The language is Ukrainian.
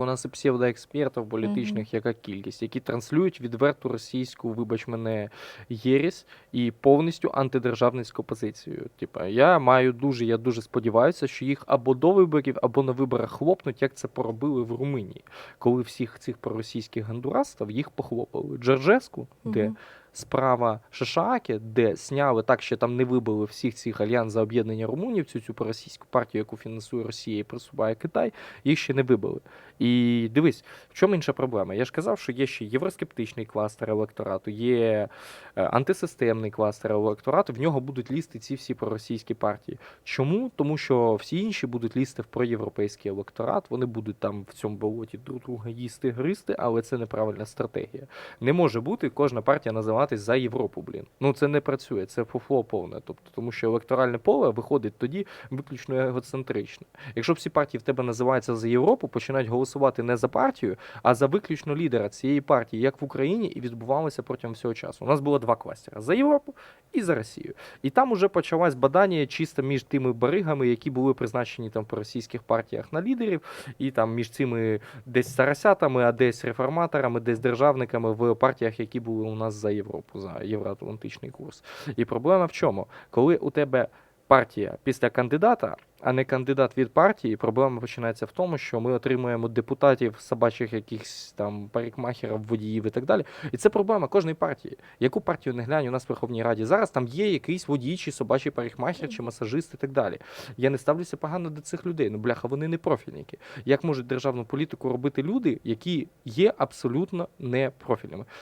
У нас і псевдоекспертів політичних, яка кількість, які транслюють відверту російську, вибач мене, єресь і повністю антидержавницьку позицію. Типа, я маю дуже, я дуже сподіваюся, що їх або до виборів, або на виборах хлопнуть, як це поробили в Румунії, коли всіх цих проросійських гандурастів їх похлопали. Джорджеску, де Мгм. Справа Шишаки, де сняли так, що там не вибили всіх цих альянс за об'єднання румунів, цю цю проросійську партію, яку фінансує Росія і просуває Китай, їх ще не вибили. І дивись, в чому інша проблема? Я ж казав, що є ще євроскептичний кластер електорату, є е, антисистемний кластер електорату. В нього будуть лізти ці всі проросійські партії. Чому? Тому що всі інші будуть лізти в проєвропейський електорат. Вони будуть там в цьому болоті друг друга їсти, гристи, але це неправильна стратегія. Не може бути кожна партія називатись за Європу. Блін. Ну це не працює, це фуфло повне. Тобто, тому що електоральне поле виходить тоді виключно егоцентричне. Якщо всі партії в тебе називаються за Європу, починають голосувати не за партію, а за виключно лідера цієї партії, як в Україні, і відбувалося протягом всього часу. У нас було два кластера за Європу і за Росію. І там уже почалась бадання чисто між тими баригами, які були призначені там по російських партіях на лідерів, і там між цими десь сарасятами, а десь реформаторами, десь державниками в партіях, які були у нас за Європу, за євроатлантичний курс. І проблема в чому? Коли у тебе партія після кандидата, а не кандидат від партії, проблема починається в тому, що ми отримуємо депутатів, собачих якихось там парикмахерів, водіїв і так далі. І це проблема кожної партії. Яку партію не глянь у нас в Верховній Раді? Зараз там є якийсь водій, чи собачий парикмахер, чи масажист і так далі. Я не ставлюся погано до цих людей. Ну, бляха, вони не профільники. Як можуть державну політику робити люди, які є абсолютно не профільними?